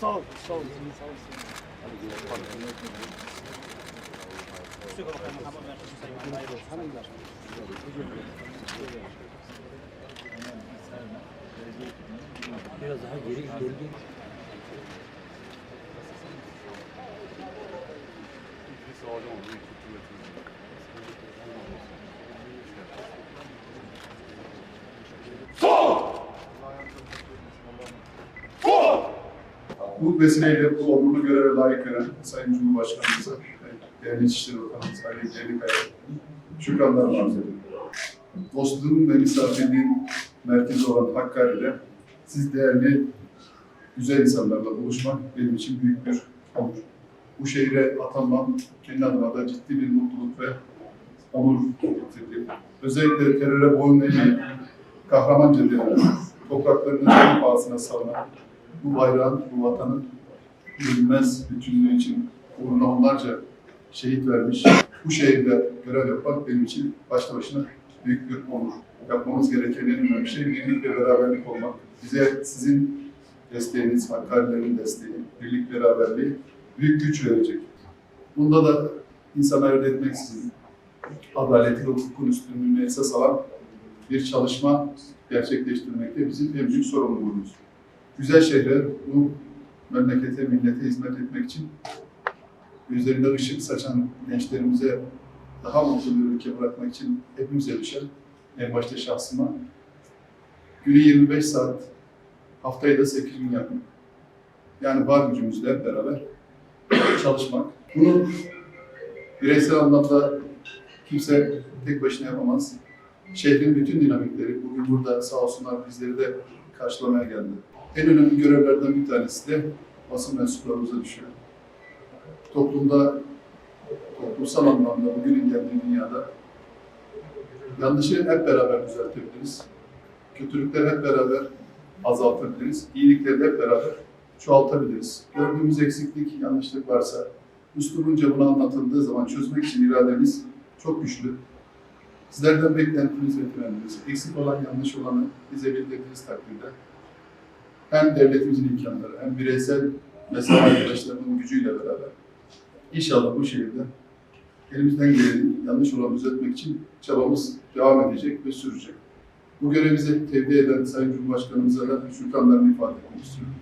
Sağ ol. Sağ ol. Sağ ol. Kusura bakma, tamam, ben sayın valim. Biraz daha geri gölge. Bu vesileyle bu onurlu göreve layık gören Sayın Cumhurbaşkanımıza, değerli İçişleri Bakanımız Ali Yerlikaya şükranlarımı arz ediyorum. Dostluğun ve misafirliğin merkezi olan Hakkari'de siz değerli güzel insanlarla buluşmak benim için büyük bir onur. Bu şehre atanmam kendi adıma da ciddi bir mutluluk ve onur getirdi. Özellikle teröre boyun eğmeyen, kahramanca diyen, topraklarını canı pahasına savunan, bu bayrağın, bu vatanın bölünmez bütünlüğü için uğruna onlarca şehit vermiş. Bu şehirde görev yapmak benim için başlı başına büyük bir onur. Yapmamız gereken en önemli şey birlik ve beraberlik olmak. Bize sizin desteğiniz, Hakkarilerin desteği, birlik beraberliği büyük güç verecek. Bunda da insan ayırt etmeksizin adaleti ve hukukun üstünlüğünü esas alan bir çalışma gerçekleştirmekte bizim en büyük sorumluluğumuz güzel şehre, bu memlekete, millete hizmet etmek için üzerinde ışık saçan gençlerimize daha mutlu bir ülke bırakmak için hepimize düşer. En başta şahsıma. Günü 25 saat, haftayı da 8 gün yapmak. Yani var gücümüzle hep beraber çalışmak. Bunu bireysel anlamda kimse tek başına yapamaz. Şehrin bütün dinamikleri, bugün burada sağ olsunlar bizleri de karşılamaya geldi. En önemli görevlerden bir tanesi de basın mensuplarımıza düşüyor. Toplumda, toplumsal anlamda bugünün geldiği dünyada yanlışı hep beraber düzeltebiliriz. Kötülükleri hep beraber azaltabiliriz. İyilikleri hep beraber çoğaltabiliriz. Gördüğümüz eksiklik, yanlışlık varsa üslubunca bunu anlatıldığı zaman çözmek için irademiz çok güçlü. Sizlerden beklentimiz ve temennimiz, eksik olan, yanlış olanı bize bildirdiğiniz takdirde hem devletimizin imkanları hem bireysel mesai arkadaşlarının gücüyle beraber inşallah bu şehirde elimizden geleni yanlış olanı düzeltmek için çabamız devam edecek ve sürecek. Bu görevi bize tevdi eden Sayın Cumhurbaşkanımıza da şükranlarımı ifade etmek istiyorum.